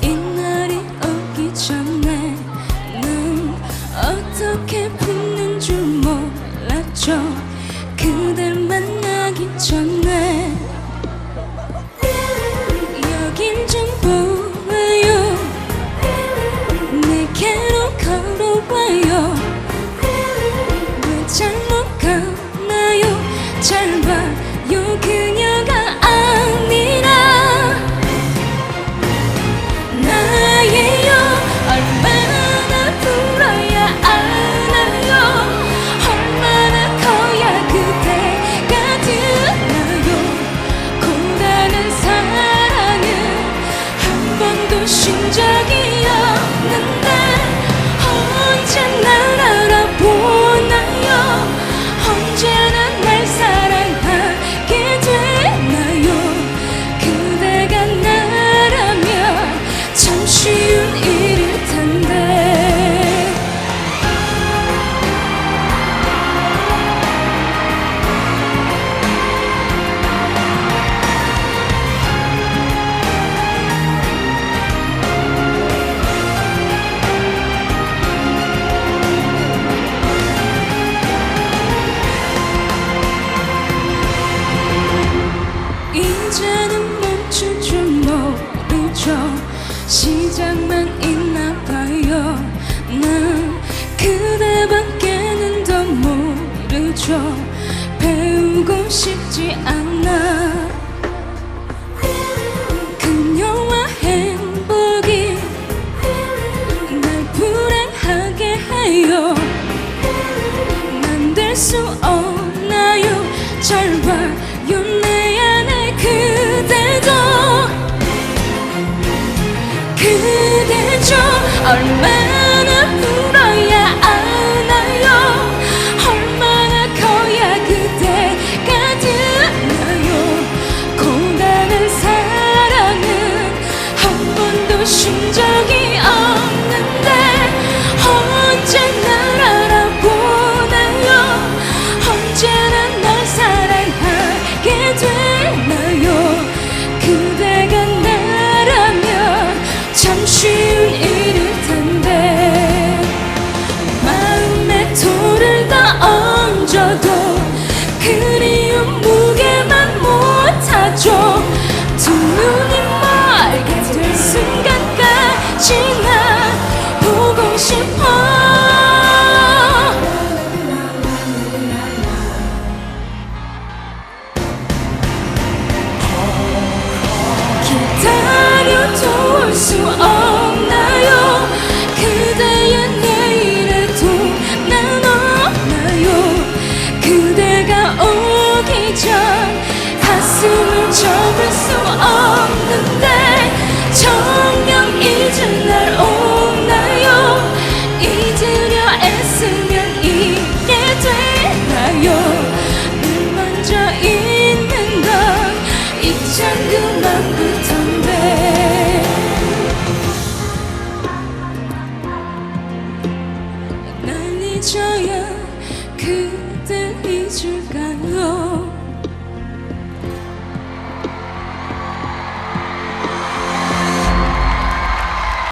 이날이 오기 전에 난 어떻게 붙는 줄 몰랐죠? 그댈 만나기 전에. 여긴 좀 보아요. 내게로 걸어와요. 왜 잘못 가나요? 잘 봐요 그 시작만 있나 봐요. 난 그대밖에는 더 모르죠. 배우고 싶지 않아. 그녀와 행복이 날 불행하게 해요. 난 될 수 없나요? 잘 봐요 are meant to us.